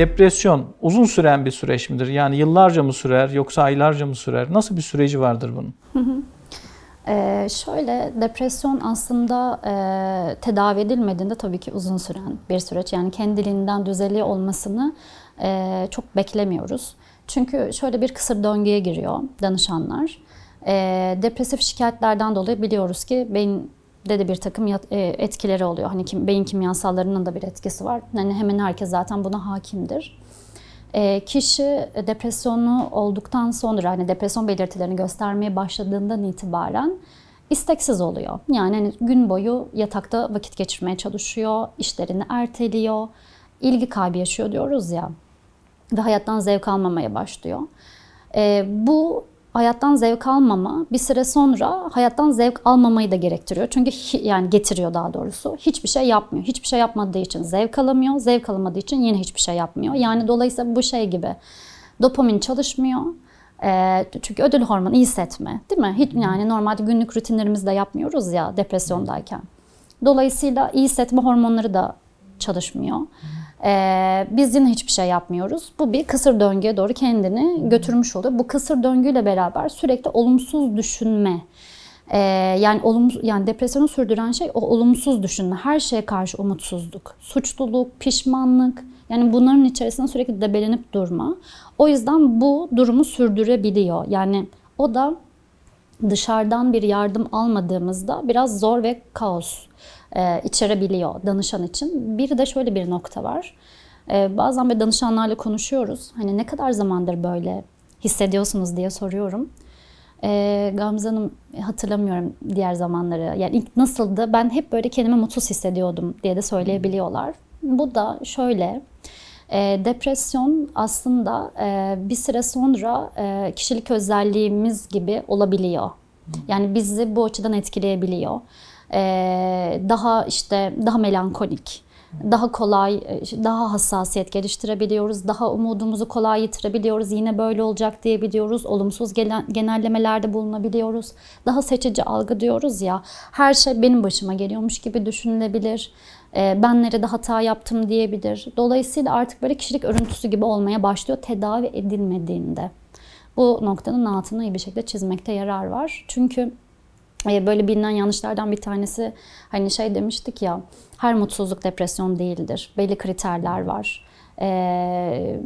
depresyon uzun süren bir süreç midir? Yani yıllarca mı sürer yoksa aylarca mı sürer? Nasıl bir süreci vardır bunun? Ee, şöyle depresyon aslında e, tedavi edilmediğinde tabii ki uzun süren bir süreç. Yani kendiliğinden düzeliyor olmasını e, çok beklemiyoruz. Çünkü şöyle bir kısır döngüye giriyor danışanlar. E, depresif şikayetlerden dolayı biliyoruz ki beyinde de bir takım e, etkileri oluyor. Hani kim, beyin kimyasallarının da bir etkisi var. Yani hemen herkes zaten buna hakimdir. E, kişi depresyonlu olduktan sonra hani depresyon belirtilerini göstermeye başladığından itibaren isteksiz oluyor. Yani hani gün boyu yatakta vakit geçirmeye çalışıyor, işlerini erteliyor, ilgi kaybı yaşıyor diyoruz ya ve hayattan zevk almamaya başlıyor. E, bu hayattan zevk almama bir süre sonra hayattan zevk almamayı da gerektiriyor. Çünkü yani getiriyor daha doğrusu. Hiçbir şey yapmıyor. Hiçbir şey yapmadığı için zevk alamıyor. Zevk alamadığı için yine hiçbir şey yapmıyor. Yani dolayısıyla bu şey gibi. Dopamin çalışmıyor. E, çünkü ödül hormonu iyi hissetme değil mi? Hiç, yani normalde günlük rutinlerimizde yapmıyoruz ya depresyondayken. Dolayısıyla iyi hissetme hormonları da çalışmıyor. Ee, biz yine hiçbir şey yapmıyoruz. Bu bir kısır döngüye doğru kendini götürmüş oluyor. Bu kısır döngüyle beraber sürekli olumsuz düşünme. Ee, yani olumsuz yani depresyonu sürdüren şey o olumsuz düşünme. Her şeye karşı umutsuzluk, suçluluk, pişmanlık. Yani bunların içerisinde sürekli debelenip durma. O yüzden bu durumu sürdürebiliyor. Yani o da dışarıdan bir yardım almadığımızda biraz zor ve kaos e, içerebiliyor danışan için. Bir de şöyle bir nokta var. E, bazen bir danışanlarla konuşuyoruz. Hani ne kadar zamandır böyle hissediyorsunuz diye soruyorum. E, Gamze Hanım hatırlamıyorum diğer zamanları. Yani ilk nasıldı? Ben hep böyle kendimi mutsuz hissediyordum diye de söyleyebiliyorlar. Bu da şöyle. E, depresyon aslında bir süre sonra kişilik özelliğimiz gibi olabiliyor. Yani bizi bu açıdan etkileyebiliyor. E, daha işte daha melankolik, daha kolay, e, daha hassasiyet geliştirebiliyoruz, daha umudumuzu kolay yitirebiliyoruz. Yine böyle olacak diyebiliyoruz. Olumsuz genellemelerde bulunabiliyoruz. Daha seçici algı diyoruz ya. Her şey benim başıma geliyormuş gibi düşünülebilir. E, ben nerede hata yaptım diyebilir. Dolayısıyla artık böyle kişilik örüntüsü gibi olmaya başlıyor tedavi edilmediğinde. Bu noktanın altını iyi bir şekilde çizmekte yarar var. Çünkü böyle bilinen yanlışlardan bir tanesi hani şey demiştik ya her mutsuzluk depresyon değildir. Belli kriterler var. E,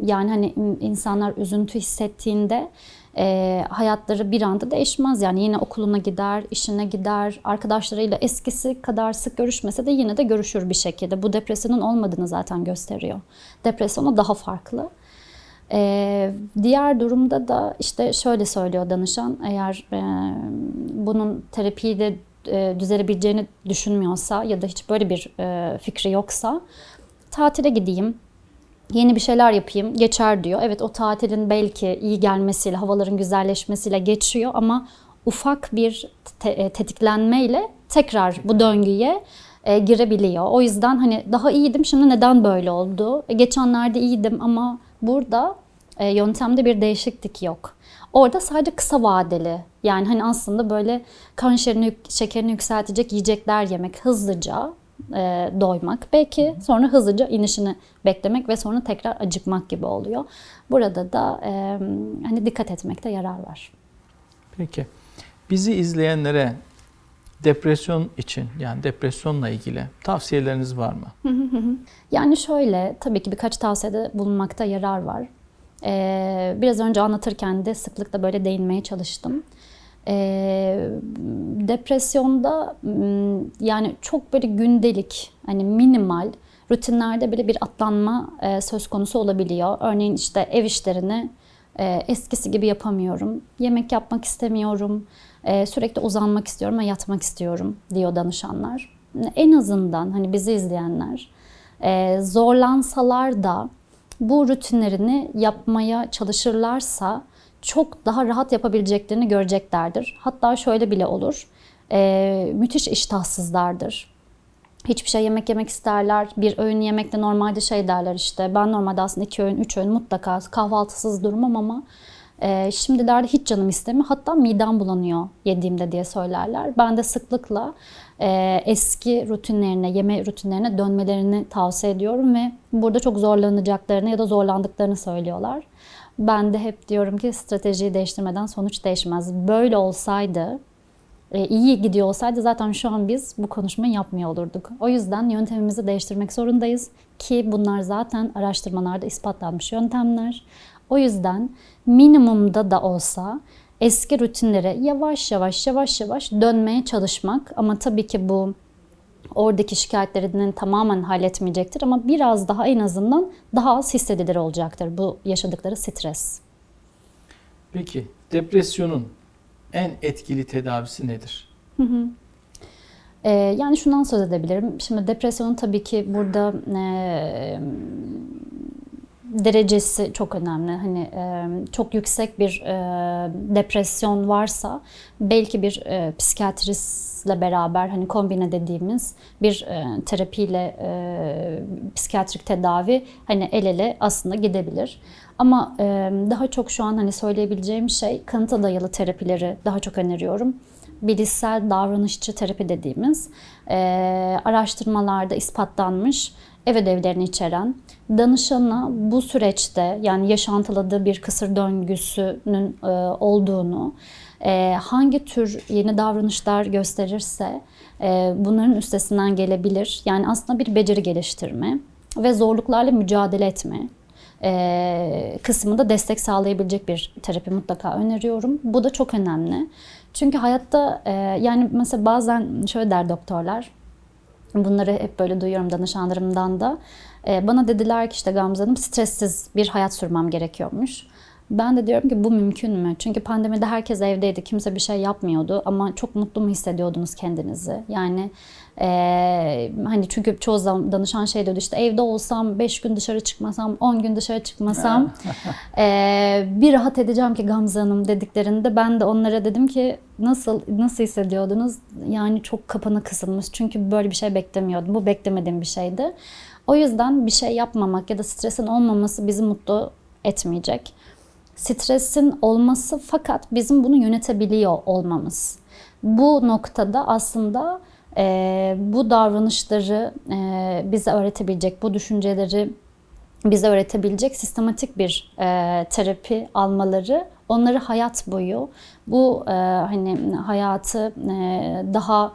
yani hani in- insanlar üzüntü hissettiğinde e, hayatları bir anda değişmez. Yani yine okuluna gider, işine gider, arkadaşlarıyla eskisi kadar sık görüşmese de yine de görüşür bir şekilde. Bu depresyonun olmadığını zaten gösteriyor. Depresyonu daha farklı. Ee, diğer durumda da işte şöyle söylüyor danışan eğer e, bunun terapiyle e, düzelebileceğini düşünmüyorsa ya da hiç böyle bir e, fikri yoksa tatile gideyim yeni bir şeyler yapayım geçer diyor. Evet o tatilin belki iyi gelmesiyle havaların güzelleşmesiyle geçiyor ama ufak bir te- e, tetiklenmeyle tekrar bu döngüye e, girebiliyor. O yüzden hani daha iyiydim şimdi neden böyle oldu? E, geçenlerde iyiydim ama burada e, yöntemde bir değişiklik yok. Orada sadece kısa vadeli yani hani aslında böyle kan şekerini, şekerini yükseltecek yiyecekler yemek hızlıca e, doymak belki sonra hızlıca inişini beklemek ve sonra tekrar acıkmak gibi oluyor. Burada da e, hani dikkat etmekte yarar var. Peki. Bizi izleyenlere depresyon için yani depresyonla ilgili tavsiyeleriniz var mı? Yani şöyle tabii ki birkaç tavsiyede bulunmakta yarar var. Ee, biraz önce anlatırken de sıklıkla böyle değinmeye çalıştım. Ee, depresyonda yani çok böyle gündelik hani minimal rutinlerde bile bir atlanma e, söz konusu olabiliyor. Örneğin işte ev işlerini e, eskisi gibi yapamıyorum. Yemek yapmak istemiyorum. E, sürekli uzanmak istiyorum ve yatmak istiyorum diyor danışanlar. En azından hani bizi izleyenler e, zorlansalar da bu rutinlerini yapmaya çalışırlarsa çok daha rahat yapabileceklerini göreceklerdir. Hatta şöyle bile olur. e, müthiş iştahsızlardır. Hiçbir şey yemek yemek isterler. Bir öğün yemekte normalde şey derler işte. Ben normalde aslında iki öğün, üç öğün mutlaka kahvaltısız durmam ama E, şimdilerde hiç canım istemiyor. Hatta midem bulanıyor yediğimde diye söylerler. Ben de sıklıkla e, eski rutinlerine, yeme rutinlerine dönmelerini tavsiye ediyorum ve burada çok zorlanacaklarını ya da zorlandıklarını söylüyorlar. Ben de hep diyorum ki stratejiyi değiştirmeden sonuç değişmez. Böyle olsaydı e, iyi gidiyor olsaydı zaten şu an biz bu konuşmayı yapmıyor olurduk. O yüzden yöntemimizi değiştirmek zorundayız ki bunlar zaten araştırmalarda ispatlanmış yöntemler. O yüzden minimumda da olsa eski rutinlere yavaş yavaş yavaş yavaş dönmeye çalışmak ama tabii ki bu oradaki şikayetlerini tamamen halletmeyecektir ama biraz daha en azından daha az hissedilir olacaktır bu yaşadıkları stres. Peki depresyonun en etkili tedavisi nedir? Ee, yani şundan söz edebilirim. Şimdi depresyonun tabii ki burada e, derecesi çok önemli. Hani e, çok yüksek bir e, depresyon varsa belki bir e, psikiyatristle beraber hani kombine dediğimiz bir e, terapiyle e, psikiyatrik tedavi hani el ele aslında gidebilir. Ama e, daha çok şu an hani söyleyebileceğim şey kanıta dayalı terapileri daha çok öneriyorum bilişsel davranışçı terapi dediğimiz e, araştırmalarda ispatlanmış ev ödevlerini içeren danışana bu süreçte yani yaşantıladığı bir kısır döngüsünün e, olduğunu e, hangi tür yeni davranışlar gösterirse e, bunların üstesinden gelebilir. Yani aslında bir beceri geliştirme ve zorluklarla mücadele etme e, kısmında destek sağlayabilecek bir terapi mutlaka öneriyorum. Bu da çok önemli. Çünkü hayatta e, yani mesela bazen şöyle der doktorlar, bunları hep böyle duyuyorum danışanlarımdan da. E, bana dediler ki işte Gamze Hanım stressiz bir hayat sürmem gerekiyormuş. Ben de diyorum ki bu mümkün mü? Çünkü pandemide herkes evdeydi, kimse bir şey yapmıyordu ama çok mutlu mu hissediyordunuz kendinizi? Yani e, hani çünkü çoğu zaman danışan şey diyordu işte evde olsam 5 gün dışarı çıkmasam, 10 gün dışarı çıkmasam e, bir rahat edeceğim ki Gamze Hanım dediklerinde ben de onlara dedim ki nasıl nasıl hissediyordunuz? Yani çok kapana kısılmış çünkü böyle bir şey beklemiyordum. Bu beklemediğim bir şeydi. O yüzden bir şey yapmamak ya da stresin olmaması bizi mutlu etmeyecek stresin olması fakat bizim bunu yönetebiliyor olmamız. Bu noktada aslında e, bu davranışları e, bize öğretebilecek, bu düşünceleri bize öğretebilecek sistematik bir e, terapi almaları onları hayat boyu bu e, hani hayatı e, daha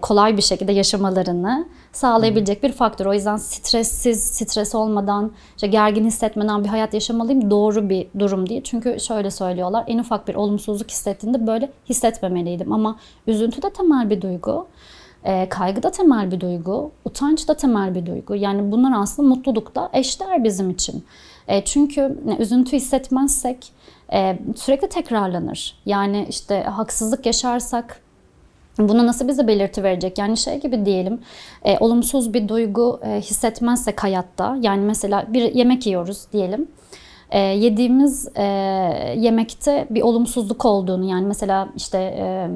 kolay bir şekilde yaşamalarını sağlayabilecek bir faktör. O yüzden stressiz, stres olmadan, işte gergin hissetmeden bir hayat yaşamalıyım doğru bir durum değil. Çünkü şöyle söylüyorlar, en ufak bir olumsuzluk hissettiğinde böyle hissetmemeliydim. Ama üzüntü de temel bir duygu. E, kaygı da temel bir duygu, utanç da temel bir duygu. Yani bunlar aslında mutlulukta eşdeğer bizim için. E, çünkü üzüntü hissetmezsek e, sürekli tekrarlanır. Yani işte haksızlık yaşarsak bunu nasıl bize belirti verecek? Yani şey gibi diyelim, e, olumsuz bir duygu e, hissetmezsek hayatta, yani mesela bir yemek yiyoruz diyelim. E, yediğimiz e, yemekte bir olumsuzluk olduğunu, yani mesela işte e,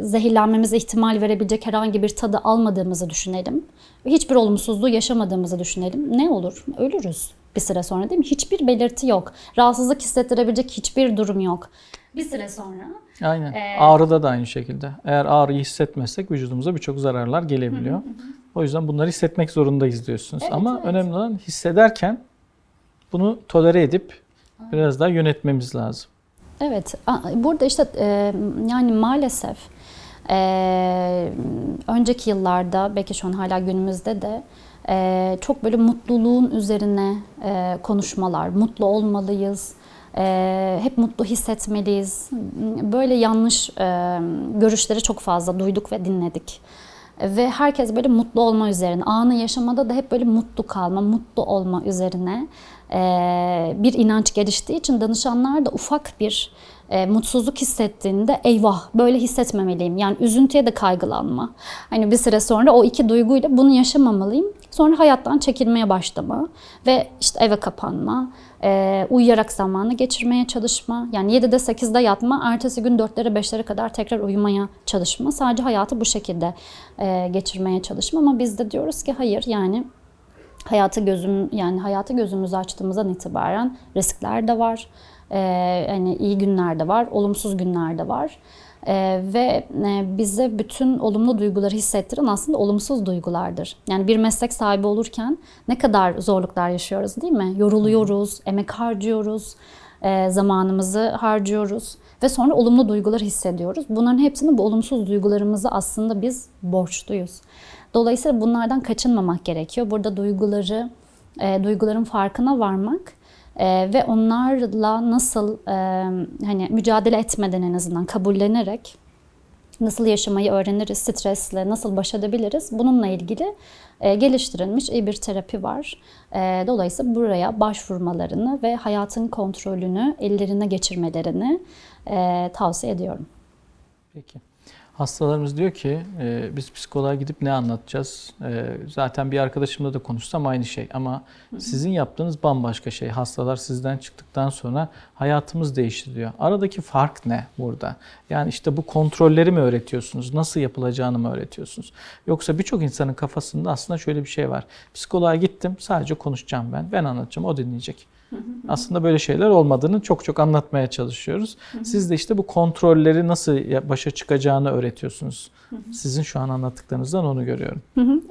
zehirlenmemize ihtimal verebilecek herhangi bir tadı almadığımızı düşünelim. Hiçbir olumsuzluğu yaşamadığımızı düşünelim. Ne olur? Ölürüz bir süre sonra değil mi? Hiçbir belirti yok. Rahatsızlık hissettirebilecek hiçbir durum yok. Bir süre sonra Aynen. Ee, Ağrıda da aynı şekilde. Eğer ağrıyı hissetmezsek vücudumuza birçok zararlar gelebiliyor. O yüzden bunları hissetmek zorundayız diyorsunuz. Evet, Ama evet. önemli olan hissederken bunu tolere edip biraz daha yönetmemiz lazım. Evet, burada işte e, yani maalesef e, önceki yıllarda belki şu an hala günümüzde de e, çok böyle mutluluğun üzerine e, konuşmalar, mutlu olmalıyız, e, hep mutlu hissetmeliyiz. Böyle yanlış e, görüşleri çok fazla duyduk ve dinledik. Ve herkes böyle mutlu olma üzerine, anı yaşamada da hep böyle mutlu kalma, mutlu olma üzerine e, bir inanç geliştiği için danışanlar da ufak bir e, mutsuzluk hissettiğinde eyvah böyle hissetmemeliyim. Yani üzüntüye de kaygılanma. Hani bir süre sonra o iki duyguyla bunu yaşamamalıyım. Sonra hayattan çekilmeye başlama ve işte eve kapanma, e, uyuyarak zamanı geçirmeye çalışma. Yani 7'de 8'de yatma, ertesi gün 4'lere 5'lere kadar tekrar uyumaya çalışma. Sadece hayatı bu şekilde e, geçirmeye çalışma ama biz de diyoruz ki hayır yani hayatı gözüm yani hayatı gözümüzü açtığımızdan itibaren riskler de var. Ee, hani iyi günler de var, olumsuz günler de var. Ee, ve e, bize bütün olumlu duyguları hissettiren aslında olumsuz duygulardır. Yani bir meslek sahibi olurken ne kadar zorluklar yaşıyoruz değil mi? Yoruluyoruz, emek harcıyoruz, e, zamanımızı harcıyoruz ve sonra olumlu duygular hissediyoruz. Bunların hepsini bu olumsuz duygularımızı aslında biz borçluyuz. Dolayısıyla bunlardan kaçınmamak gerekiyor. Burada duyguları, e, duyguların farkına varmak e, ve onlarla nasıl e, hani mücadele etmeden en azından kabullenerek nasıl yaşamayı öğreniriz, stresle nasıl baş edebiliriz bununla ilgili e, geliştirilmiş iyi bir terapi var. E, dolayısıyla buraya başvurmalarını ve hayatın kontrolünü ellerine geçirmelerini e, tavsiye ediyorum. Peki. Hastalarımız diyor ki e, biz psikoloğa gidip ne anlatacağız? E, zaten bir arkadaşımla da konuşsam aynı şey ama sizin yaptığınız bambaşka şey. Hastalar sizden çıktıktan sonra hayatımız değişti diyor. Aradaki fark ne burada? Yani işte bu kontrolleri mi öğretiyorsunuz? Nasıl yapılacağını mı öğretiyorsunuz? Yoksa birçok insanın kafasında aslında şöyle bir şey var. Psikoloğa gittim sadece konuşacağım ben. Ben anlatacağım o dinleyecek. Aslında böyle şeyler olmadığını çok çok anlatmaya çalışıyoruz. Siz de işte bu kontrolleri nasıl başa çıkacağını öğretiyorsunuz. Sizin şu an anlattıklarınızdan onu görüyorum.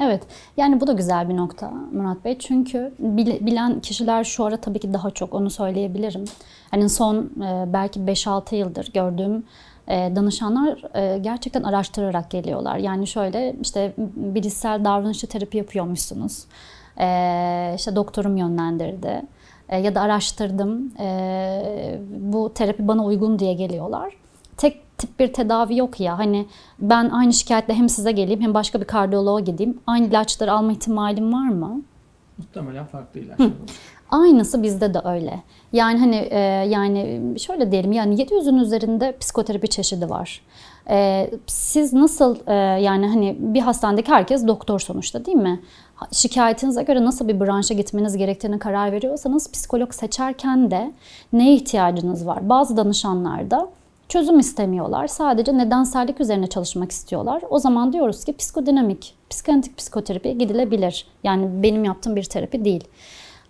Evet. Yani bu da güzel bir nokta Murat Bey. Çünkü bile- bilen kişiler şu ara tabii ki daha çok onu söyleyebilirim. Hani son e, belki 5-6 yıldır gördüğüm e, danışanlar e, gerçekten araştırarak geliyorlar. Yani şöyle işte bilişsel davranışçı terapi yapıyormuşsunuz. İşte doktorum yönlendirdi. E, ya da araştırdım. E, bu terapi bana uygun diye geliyorlar tek tip bir tedavi yok ya. Hani ben aynı şikayetle hem size geleyim hem başka bir kardiyoloğa gideyim. Aynı ilaçları alma ihtimalim var mı? Muhtemelen farklı ilaçlar olur. Aynısı bizde de öyle. Yani hani e, yani şöyle diyelim yani 700'ün üzerinde psikoterapi çeşidi var. E, siz nasıl e, yani hani bir hastanedeki herkes doktor sonuçta değil mi? Şikayetinize göre nasıl bir branşa gitmeniz gerektiğine karar veriyorsanız psikolog seçerken de neye ihtiyacınız var? Bazı danışanlarda çözüm istemiyorlar. Sadece nedensellik üzerine çalışmak istiyorlar. O zaman diyoruz ki psikodinamik, psikanalitik psikoterapiye gidilebilir. Yani benim yaptığım bir terapi değil.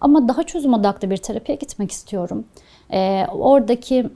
Ama daha çözüm odaklı bir terapiye gitmek istiyorum. Ee, oradaki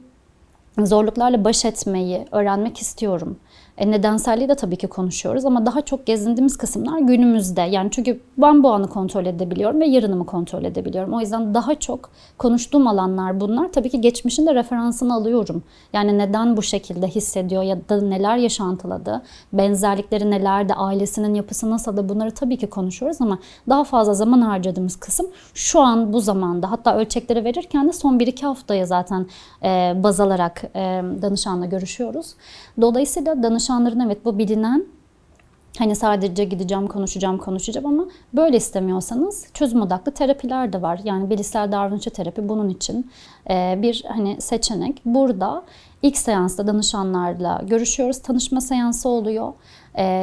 zorluklarla baş etmeyi öğrenmek istiyorum. E, nedenselliği de tabii ki konuşuyoruz ama daha çok gezindiğimiz kısımlar günümüzde. Yani çünkü ben bu anı kontrol edebiliyorum ve yarınımı kontrol edebiliyorum. O yüzden daha çok konuştuğum alanlar bunlar. Tabii ki geçmişin de referansını alıyorum. Yani neden bu şekilde hissediyor ya da neler yaşantıladı, benzerlikleri nelerde, ailesinin yapısı nasıl da bunları tabii ki konuşuyoruz ama daha fazla zaman harcadığımız kısım şu an bu zamanda. Hatta ölçekleri verirken de son 1-2 haftaya zaten e, baz alarak e, danışanla görüşüyoruz. Dolayısıyla danışanların evet bu bilinen Hani sadece gideceğim, konuşacağım, konuşacağım ama böyle istemiyorsanız çözüm odaklı terapiler de var. Yani bilişsel davranışçı terapi bunun için bir hani seçenek. Burada ilk seansta danışanlarla görüşüyoruz. Tanışma seansı oluyor.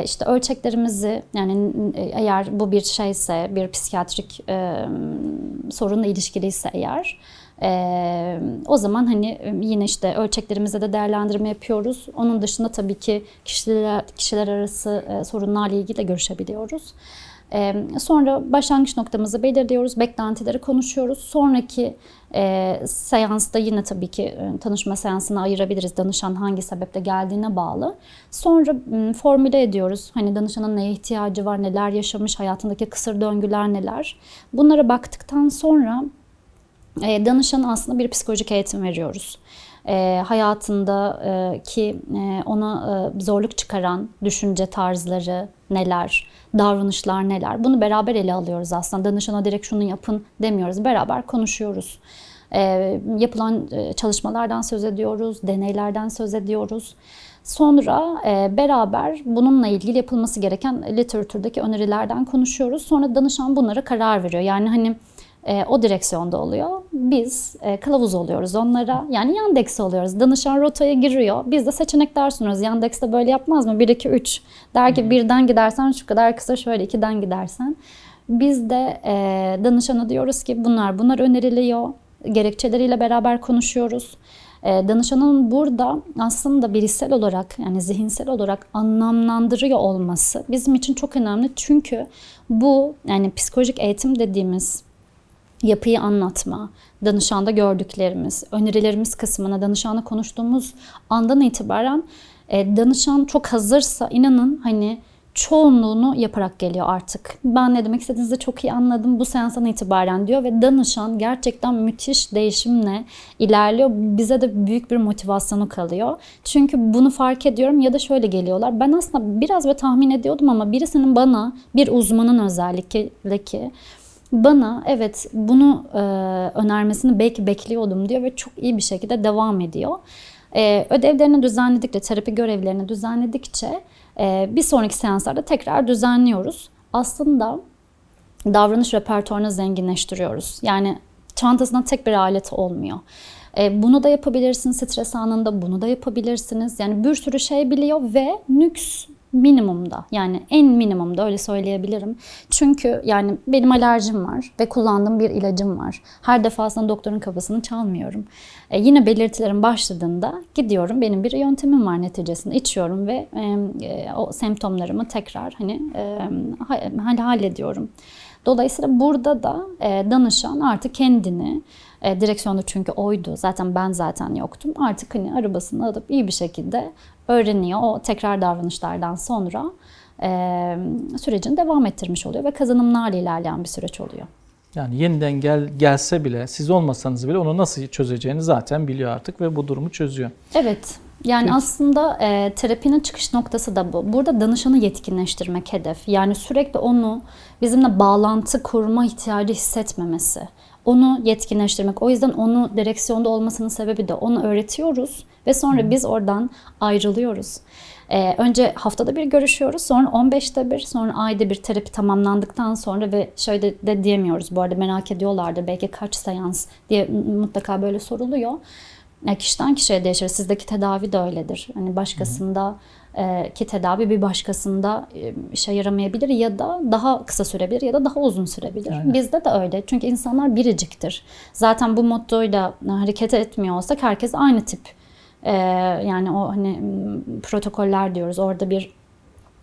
İşte ölçeklerimizi yani eğer bu bir şeyse, bir psikiyatrik sorunla ilişkiliyse eğer ee, o zaman hani yine işte ölçeklerimizde de değerlendirme yapıyoruz. Onun dışında tabii ki kişiler kişiler arası e, sorunlarla ilgili de görüşebiliyoruz. Ee, sonra başlangıç noktamızı belirliyoruz, beklentileri konuşuyoruz. Sonraki e, seansta yine tabii ki e, tanışma seansını ayırabiliriz. Danışan hangi sebeple geldiğine bağlı. Sonra m, formüle ediyoruz. Hani danışanın neye ihtiyacı var, neler yaşamış, hayatındaki kısır döngüler neler. Bunlara baktıktan sonra e, danışana aslında bir psikolojik eğitim veriyoruz. E, hayatındaki e, ona e, zorluk çıkaran düşünce tarzları neler, davranışlar neler bunu beraber ele alıyoruz aslında. Danışana direkt şunu yapın demiyoruz. Beraber konuşuyoruz. E, yapılan e, çalışmalardan söz ediyoruz, deneylerden söz ediyoruz. Sonra e, beraber bununla ilgili yapılması gereken literatürdeki önerilerden konuşuyoruz. Sonra danışan bunlara karar veriyor. Yani hani e, o direksiyonda oluyor. Biz e, kılavuz oluyoruz onlara. Yani Yandex oluyoruz. Danışan rotaya giriyor. Biz de seçenekler sunuyoruz. Yandex'te böyle yapmaz mı? 1, 2, 3. Der ki birden gidersen şu kadar kısa şöyle ikiden gidersen. Biz de e, danışana diyoruz ki bunlar bunlar öneriliyor. Gerekçeleriyle beraber konuşuyoruz. E, danışanın burada aslında bilişsel olarak yani zihinsel olarak anlamlandırıyor olması bizim için çok önemli. Çünkü bu yani psikolojik eğitim dediğimiz yapıyı anlatma, danışanda gördüklerimiz, önerilerimiz kısmına danışanla konuştuğumuz andan itibaren e, danışan çok hazırsa inanın hani çoğunluğunu yaparak geliyor artık. Ben ne demek istediğinizi çok iyi anladım bu seanstan itibaren diyor ve danışan gerçekten müthiş değişimle ilerliyor. Bize de büyük bir motivasyonu kalıyor. Çünkü bunu fark ediyorum ya da şöyle geliyorlar. Ben aslında biraz ve tahmin ediyordum ama birisinin bana bir uzmanın özellikle ki bana evet bunu e, önermesini belki bekliyordum diyor ve çok iyi bir şekilde devam ediyor. E, ödevlerini düzenledikçe, terapi görevlerini düzenledikçe e, bir sonraki seanslarda tekrar düzenliyoruz. Aslında davranış repertuarını zenginleştiriyoruz. Yani çantasında tek bir alet olmuyor. E, bunu da yapabilirsiniz stres anında, bunu da yapabilirsiniz. Yani bir sürü şey biliyor ve nüks minimumda yani en minimumda öyle söyleyebilirim. Çünkü yani benim alerjim var ve kullandığım bir ilacım var. Her defasında doktorun kafasını çalmıyorum. E, yine belirtilerim başladığında gidiyorum benim bir yöntemim var neticesinde içiyorum ve e, e, o semptomlarımı tekrar hani e, hallediyorum. Dolayısıyla burada da e, danışan artık kendini e, direksiyonda çünkü oydu. Zaten ben zaten yoktum. Artık hani arabasını alıp iyi bir şekilde öğreniyor. O tekrar davranışlardan sonra e, sürecini devam ettirmiş oluyor ve kazanımlarla ilerleyen bir süreç oluyor. Yani yeniden gel gelse bile siz olmasanız bile onu nasıl çözeceğini zaten biliyor artık ve bu durumu çözüyor. Evet. Yani Peki. aslında e, terapinin çıkış noktası da bu. Burada danışanı yetkinleştirmek hedef. Yani sürekli onu bizimle bağlantı kurma ihtiyacı hissetmemesi. Onu yetkinleştirmek. O yüzden onu direksiyonda olmasının sebebi de onu öğretiyoruz ve sonra Hı. biz oradan ayrılıyoruz. Ee, önce haftada bir görüşüyoruz, sonra 15'te bir, sonra ayda bir terapi tamamlandıktan sonra ve şöyle de diyemiyoruz bu arada merak ediyorlardı belki kaç seans diye mutlaka böyle soruluyor. Yani kişiden kişiye değişir. Sizdeki tedavi de öyledir. Hani başkasında e, ki tedavi bir başkasında e, işe yaramayabilir ya da daha kısa sürebilir ya da daha uzun sürebilir. Aynen. Bizde de öyle. Çünkü insanlar biriciktir. Zaten bu mottoyla hareket etmiyor olsak herkes aynı tip. E, yani o hani protokoller diyoruz. Orada bir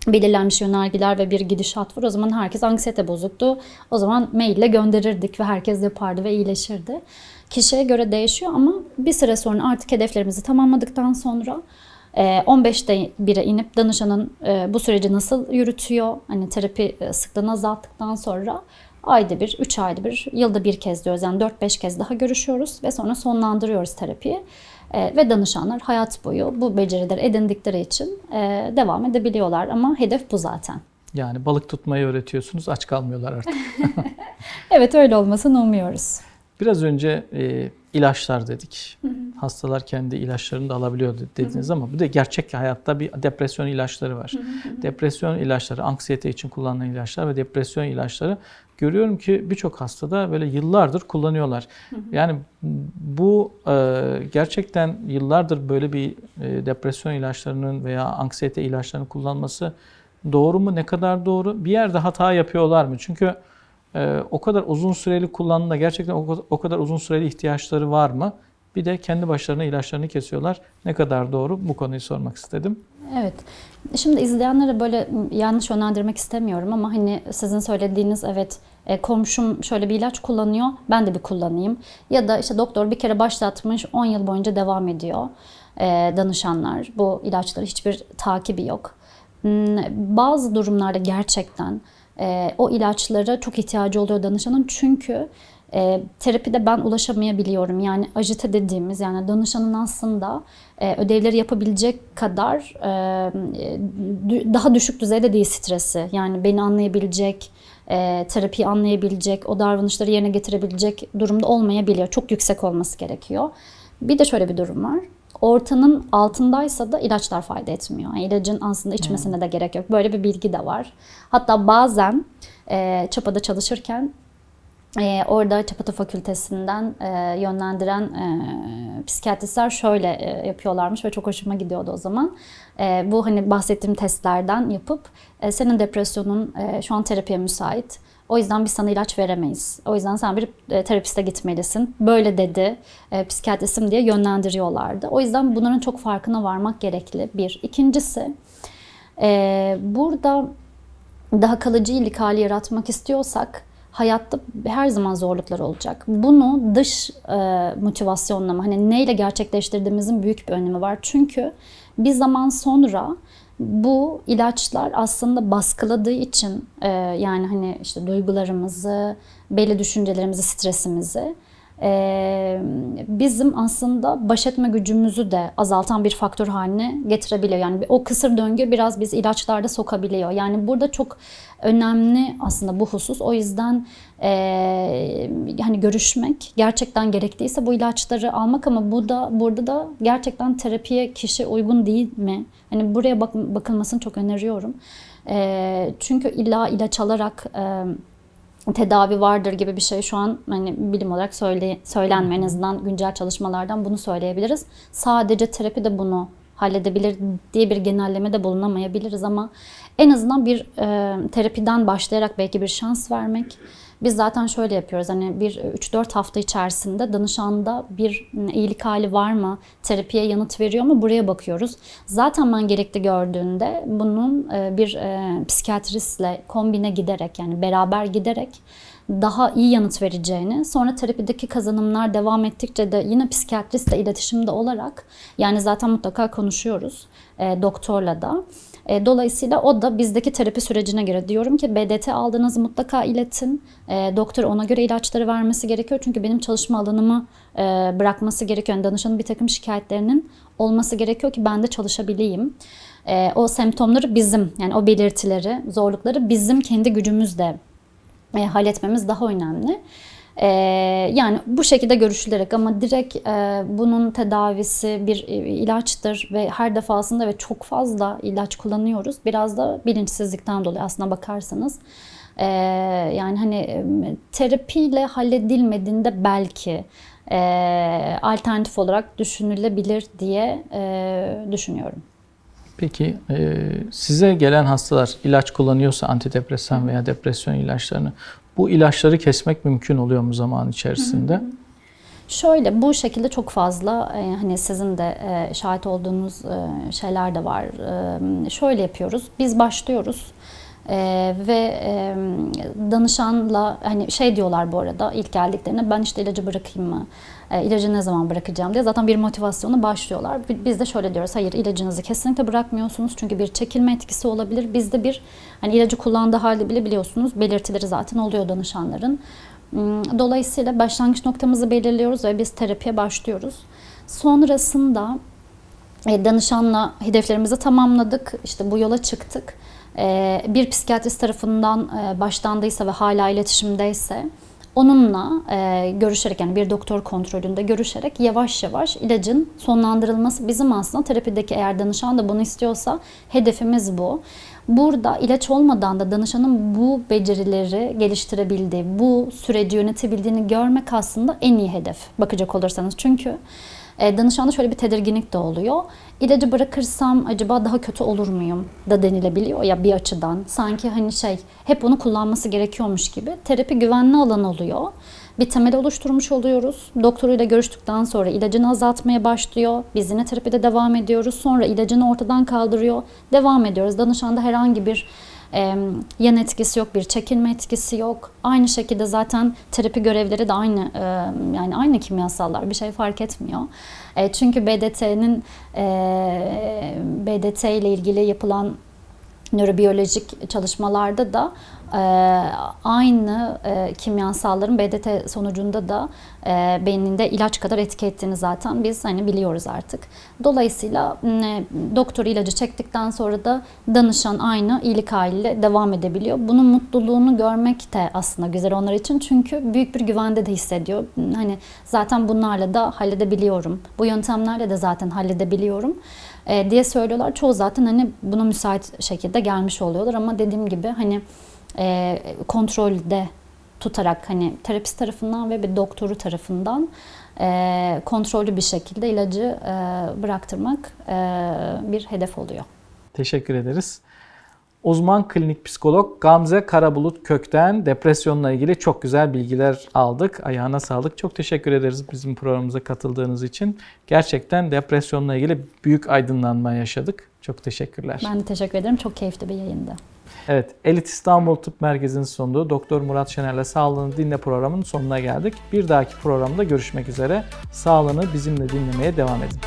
belirlenmiş yönergeler ve bir gidişat var. O zaman herkes anksiyete bozuktu. O zaman maille gönderirdik ve herkes yapardı ve iyileşirdi. Kişiye göre değişiyor ama bir süre sonra artık hedeflerimizi tamamladıktan sonra 15'te e, bire inip danışanın e, bu süreci nasıl yürütüyor, hani terapi e, sıklığını azalttıktan sonra ayda bir, 3 ayda bir, yılda bir kez diyoruz. Yani 4-5 kez daha görüşüyoruz ve sonra sonlandırıyoruz terapiyi. Ve danışanlar hayat boyu bu becerileri edindikleri için devam edebiliyorlar ama hedef bu zaten. Yani balık tutmayı öğretiyorsunuz, aç kalmıyorlar artık. evet öyle olmasını umuyoruz. Biraz önce e, ilaçlar dedik. Hı hı. Hastalar kendi ilaçlarını da alabiliyor dediniz hı hı. ama bu da gerçek hayatta bir depresyon ilaçları var. Hı hı. Depresyon ilaçları, anksiyete için kullanılan ilaçlar ve depresyon ilaçları görüyorum ki birçok hastada böyle yıllardır kullanıyorlar. Hı hı. Yani bu e, gerçekten yıllardır böyle bir e, depresyon ilaçlarının veya anksiyete ilaçlarının kullanması doğru mu? Ne kadar doğru? Bir yerde hata yapıyorlar mı? Çünkü ee, o kadar uzun süreli kullanımda gerçekten o kadar uzun süreli ihtiyaçları var mı? Bir de kendi başlarına ilaçlarını kesiyorlar. Ne kadar doğru bu konuyu sormak istedim. Evet. Şimdi izleyenlere böyle yanlış yönlendirmek istemiyorum ama hani sizin söylediğiniz evet e, komşum şöyle bir ilaç kullanıyor ben de bir kullanayım. Ya da işte doktor bir kere başlatmış 10 yıl boyunca devam ediyor e, danışanlar. Bu ilaçları hiçbir takibi yok. Hmm, bazı durumlarda gerçekten e, o ilaçlara çok ihtiyacı oluyor danışanın. Çünkü e, terapide ben ulaşamayabiliyorum. Yani ajite dediğimiz yani danışanın aslında e, ödevleri yapabilecek kadar e, daha düşük düzeyde değil stresi. Yani beni anlayabilecek, e, terapiyi anlayabilecek, o davranışları yerine getirebilecek durumda olmayabiliyor. Çok yüksek olması gerekiyor. Bir de şöyle bir durum var ortanın altındaysa da ilaçlar fayda etmiyor. Yani ilacın aslında içmesine hmm. de gerek yok. Böyle bir bilgi de var. Hatta bazen e, Çapa'da çalışırken e, orada Çapata Fakültesinden e, yönlendiren e, psikiyatristler şöyle e, yapıyorlarmış ve çok hoşuma gidiyordu o zaman. E, bu hani bahsettiğim testlerden yapıp e, senin depresyonun e, şu an terapiye müsait o yüzden biz sana ilaç veremeyiz. O yüzden sen bir e, terapiste gitmelisin. Böyle dedi e, psikiyatristim diye yönlendiriyorlardı. O yüzden bunların çok farkına varmak gerekli. Bir. İkincisi e, burada daha kalıcı iyilik hali yaratmak istiyorsak hayatta her zaman zorluklar olacak. Bunu dış e, motivasyonla mı hani neyle gerçekleştirdiğimizin büyük bir önemi var. Çünkü bir zaman sonra bu ilaçlar aslında baskıladığı için e, yani hani işte duygularımızı, belli düşüncelerimizi, stresimizi e, bizim aslında baş etme gücümüzü de azaltan bir faktör haline getirebiliyor. Yani o kısır döngü biraz biz ilaçlarda sokabiliyor. Yani burada çok önemli aslında bu husus. O yüzden e, hani görüşmek gerçekten gerekliyse bu ilaçları almak ama bu da burada da gerçekten terapiye kişi uygun değil mi? Hani buraya bak, bakılmasını çok öneriyorum. E, çünkü illa ilaç alarak e, tedavi vardır gibi bir şey şu an hani bilim olarak söyle, söylenmiyor. En azından güncel çalışmalardan bunu söyleyebiliriz. Sadece terapi de bunu halledebilir diye bir genellemede bulunamayabiliriz ama en azından bir e, terapiden başlayarak belki bir şans vermek. Biz zaten şöyle yapıyoruz hani bir 3-4 hafta içerisinde danışanda bir iyilik hali var mı, terapiye yanıt veriyor mu buraya bakıyoruz. Zaten ben gerekli gördüğünde bunun e, bir e, psikiyatristle kombine giderek yani beraber giderek daha iyi yanıt vereceğini, sonra terapideki kazanımlar devam ettikçe de yine psikiyatristle iletişimde olarak yani zaten mutlaka konuşuyoruz e, doktorla da. E, dolayısıyla o da bizdeki terapi sürecine göre diyorum ki BDT aldığınızı mutlaka iletin. E, doktor ona göre ilaçları vermesi gerekiyor. Çünkü benim çalışma alanımı e, bırakması gerekiyor. Yani danışanın bir takım şikayetlerinin olması gerekiyor ki ben de çalışabileyim. E, o semptomları bizim yani o belirtileri, zorlukları bizim kendi gücümüzle e, halletmemiz daha önemli. E, yani bu şekilde görüşülerek ama direkt e, bunun tedavisi bir e, ilaçtır ve her defasında ve çok fazla ilaç kullanıyoruz. Biraz da bilinçsizlikten dolayı aslına bakarsanız. E, yani hani e, terapiyle halledilmediğinde belki e, alternatif olarak düşünülebilir diye e, düşünüyorum. Peki e, size gelen hastalar ilaç kullanıyorsa antidepresan veya depresyon ilaçlarını bu ilaçları kesmek mümkün oluyor mu zaman içerisinde? Şöyle bu şekilde çok fazla e, hani sizin de e, şahit olduğunuz e, şeyler de var. E, şöyle yapıyoruz. Biz başlıyoruz. Ee, ve e, danışanla hani şey diyorlar bu arada ilk geldiklerinde ben işte ilacı bırakayım mı? E, ilacı ne zaman bırakacağım diye zaten bir motivasyonu başlıyorlar. Biz de şöyle diyoruz hayır ilacınızı kesinlikle bırakmıyorsunuz çünkü bir çekilme etkisi olabilir. Bizde bir hani ilacı kullandığı halde bile biliyorsunuz belirtileri zaten oluyor danışanların. Hmm, Dolayısıyla başlangıç noktamızı belirliyoruz ve biz terapiye başlıyoruz. Sonrasında e, danışanla hedeflerimizi tamamladık. İşte bu yola çıktık. E, bir psikiyatrist tarafından e, başlandıysa ve hala iletişimdeyse onunla e, görüşerek yani bir doktor kontrolünde görüşerek yavaş yavaş ilacın sonlandırılması bizim aslında terapideki eğer danışan da bunu istiyorsa hedefimiz bu. Burada ilaç olmadan da danışanın bu becerileri geliştirebildiği, bu süreci yönetebildiğini görmek aslında en iyi hedef bakacak olursanız. Çünkü e, danışanda şöyle bir tedirginlik de oluyor. İlacı bırakırsam acaba daha kötü olur muyum da denilebiliyor ya bir açıdan. Sanki hani şey hep onu kullanması gerekiyormuş gibi. Terapi güvenli alan oluyor. Bir temel oluşturmuş oluyoruz. Doktoruyla görüştükten sonra ilacını azaltmaya başlıyor. Biz yine terapide devam ediyoruz. Sonra ilacını ortadan kaldırıyor. Devam ediyoruz. Danışanda herhangi bir yan etkisi yok, bir çekilme etkisi yok. Aynı şekilde zaten terapi görevleri de aynı yani aynı kimyasallar bir şey fark etmiyor. E, çünkü BDT'nin e, BDT ile ilgili yapılan nörobiyolojik çalışmalarda da e, aynı e, kimyasalların BDT sonucunda da e, beyninde ilaç kadar etki ettiğini zaten biz hani biliyoruz artık. Dolayısıyla e, doktor ilacı çektikten sonra da danışan aynı iyilik haliyle devam edebiliyor. Bunun mutluluğunu görmek de aslında güzel onlar için çünkü büyük bir güvende de hissediyor. Hani zaten bunlarla da halledebiliyorum. Bu yöntemlerle de zaten halledebiliyorum e, diye söylüyorlar. Çoğu zaten hani buna müsait şekilde gelmiş oluyorlar ama dediğim gibi hani e, kontrolde tutarak hani terapist tarafından ve bir doktoru tarafından e, kontrollü bir şekilde ilacı e, bıraktırmak e, bir hedef oluyor. Teşekkür ederiz. Uzman klinik psikolog Gamze Karabulut Kök'ten depresyonla ilgili çok güzel bilgiler aldık. Ayağına sağlık. Çok teşekkür ederiz bizim programımıza katıldığınız için. Gerçekten depresyonla ilgili büyük aydınlanma yaşadık. Çok teşekkürler. Ben de teşekkür ederim. Çok keyifli bir yayındı. Evet, Elit İstanbul Tıp Merkezi'nin sunduğu Doktor Murat Şener'le Sağlığını Dinle programının sonuna geldik. Bir dahaki programda görüşmek üzere. Sağlığını bizimle dinlemeye devam edin.